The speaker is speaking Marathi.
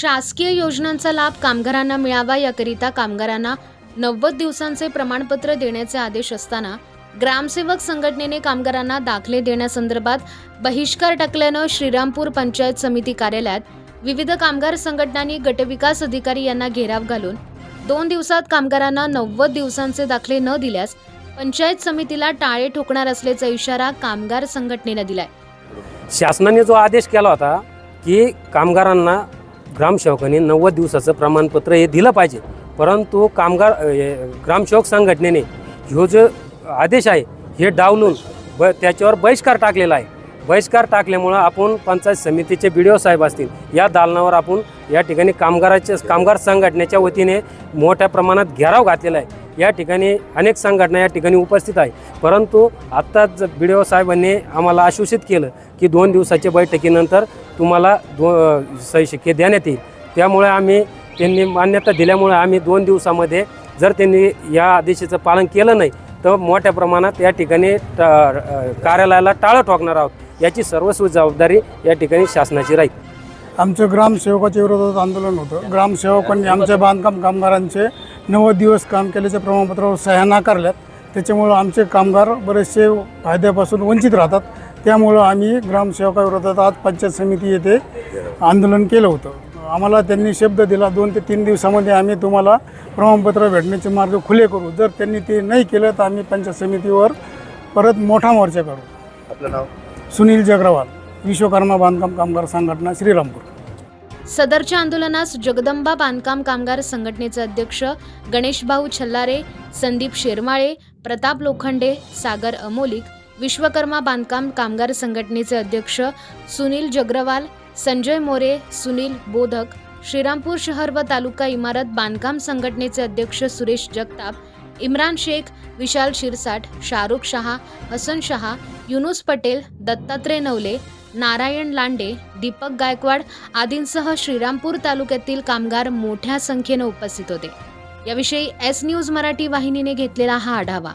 शासकीय योजनांचा लाभ कामगारांना मिळावा याकरिता कामगारांना नव्वद दिवसांचे प्रमाणपत्र देण्याचे आदेश असताना ग्रामसेवक संघटनेने कामगारांना दाखले देण्यासंदर्भात बहिष्कार टाकल्यानं श्रीरामपूर पंचायत समिती कार्यालयात विविध कामगार संघटनांनी गटविकास अधिकारी यांना घेराव घालून दोन दिवसात कामगारांना नव्वद दिवसांचे दाखले न दिल्यास पंचायत समितीला टाळे ठोकणार असल्याचा इशारा कामगार संघटनेनं दिलाय. शासनाने जो आदेश केला होता की कामगारांना ग्रामसेवकांनी नव्वद दिवसाचं प्रमाणपत्र हे दिलं पाहिजे. परंतु कामगार ग्रामसेवक संघटनेने ह्यो जो आदेश आहे हे डावलून ब त्याच्यावर बहिष्कार टाकलेला आहे. बहिष्कार टाकल्यामुळं आपण पंचायत समितीचे बी डी ओ साहेब असतील या दालनावर आपण या ठिकाणी कामगाराच्या कामगार संघटनेच्या वतीने मोठ्या प्रमाणात घेराव घातलेला आहे. या ठिकाणी अनेक संघटना या ठिकाणी उपस्थित आहे. परंतु आत्ताच बी डी ओ साहेबांनी आम्हाला आश्वासित केलं की दोन दिवसाच्या बैठकीनंतर तुम्हाला दो सही शिक्के देण्यात येईल. त्यामुळे आम्ही त्यांनी मान्यता दिल्यामुळे आम्ही दोन दिवसामध्ये जर त्यांनी या आदेशाचं पालन केलं नाही तर मोठ्या प्रमाणात या ठिकाणी ट- कार्यालयाला टाळं ठोकणार आहोत. याची सर्वस्व जबाबदारी या ठिकाणी शासनाची राहील. आमचं ग्रामसेवकाच्या विरोधात आंदोलन होतं. ग्रामसेवकांनी आमच्या बांधकाम कामगारांचे नव्वद दिवस काम केल्याच्या प्रमाणपत्रावर सह्या नाकारल्यात त्याच्यामुळं आमचे कामगार बरेचसे फायद्यापासून वंचित राहतात. त्यामुळं आम्ही ग्रामसेवकाविरोधात आज पंचायत समिती येथे आंदोलन केलं होतं. आम्हाला त्यांनी शब्द दिला. दोन ते तीन दिवसामध्ये आम्ही तुम्हाला प्रमाणपत्र भेटण्याचे मार्ग खुले करू. जर त्यांनी ते नाही केलं तर आम्ही पंचायत समितीवर परत मोठा मोर्चा करू आपलं नाव? सुनील जगरवाल विश्वकर्मा बांधकाम कामगार संघटना श्रीरामपूर. सदरच्या आंदोलनास जगदंबा बांधकाम कामगार संघटनेचे अध्यक्ष गणेशभाऊ छल्लारे संदीप शेरमाळे प्रताप लोखंडे सागर अमोलिक विश्वकर्मा बांधकाम कामगार संघटनेचे अध्यक्ष सुनील जग्रवाल संजय मोरे सुनील बोधक श्रीरामपूर शहर व तालुका इमारत बांधकाम संघटनेचे अध्यक्ष सुरेश जगताप इम्रान शेख विशाल शिरसाट शाहरुख शहा हसन शहा युनुस पटेल दत्तात्रय नवले नारायण लांडे दीपक गायकवाड आदींसह श्रीरामपूर तालुक्यातील कामगार मोठ्या संख्येनं उपस्थित होते. याविषयी एस न्यूज मराठी वाहिनीने घेतलेला हा आढावा.